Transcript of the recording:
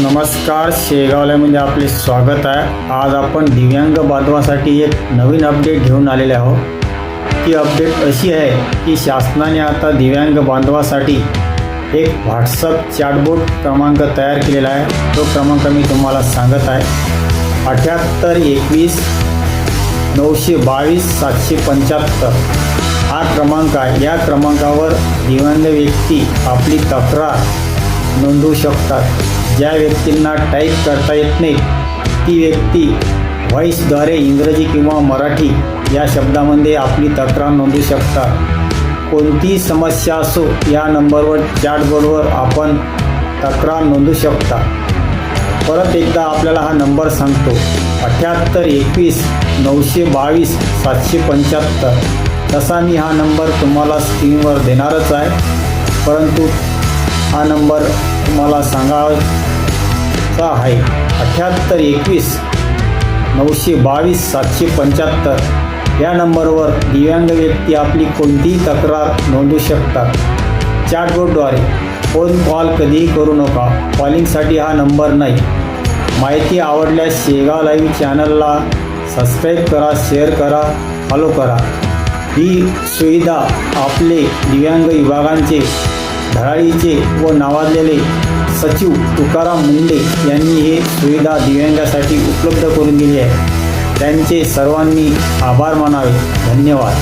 नमस्कार शेगावल्यामध्ये आपले स्वागत आहे. आज आपण दिव्यांग बांधवासाठी एक नवीन अपडेट घेऊन आलेले आहोत. ती अपडेट अशी आहे की शासनाने आता दिव्यांग बांधवासाठी एक व्हॉट्सअप चॅटबोट क्रमांक तयार केलेला आहे. तो क्रमांक मी तुम्हाला सांगत आहे. अठ्याहत्तर एकवीस नऊशे बावीस सातशे पंच्याहत्तर हा क्रमांक आहे. या क्रमांकावर दिव्यांग व्यक्ती आपली तक्रार नोंदवू शकतात. ज्या व्यक्तींना टाईप करता येत नाही ती व्यक्ती व्हॉईसद्वारे इंग्रजी किंवा मराठी या शब्दामध्ये आपली तक्रार नोंदवू शकतात. कोणतीही समस्या असो या नंबरवर चॅटबोर्डवर आपण तक्रार नोंदवू शकता परत एकदा आपल्याला हा नंबर सांगतो. अठ्याहत्तर एकवीस नऊशे बावीस सातशे पंच्याहत्तर. तसा मी हा नंबर तुम्हाला स्क्रीनवर देणारच आहे. परंतु हा नंबर तुम्हाला सांगायचा आहे. अठ्याहत्तर एकवीस नऊशे बावीस सातशे पंच्याहत्तर. या नंबरवर दिव्यांग व्यक्ती आपली कोणतीही तक्रार नोंदवू शकतात. चॅटबोर्डद्वारे फोन कॉल कधीही करू नका. कॉलिंगसाठी हा नंबर नाही. माहिती आवडल्यास शेगाव लाईव्ह चॅनलला सबस्क्राईब करा शेअर करा फॉलो करा. ही सुविधा आपले दिव्यांग विभागांचे धराळीचे व नावाजलेले सचिव तुकाराम मुंडे यांनी हे सुविधा दिव्यांगासाठी उपलब्ध करून दिली आहे. त्यांचे सर्वांनी आभार मानावे. धन्यवाद.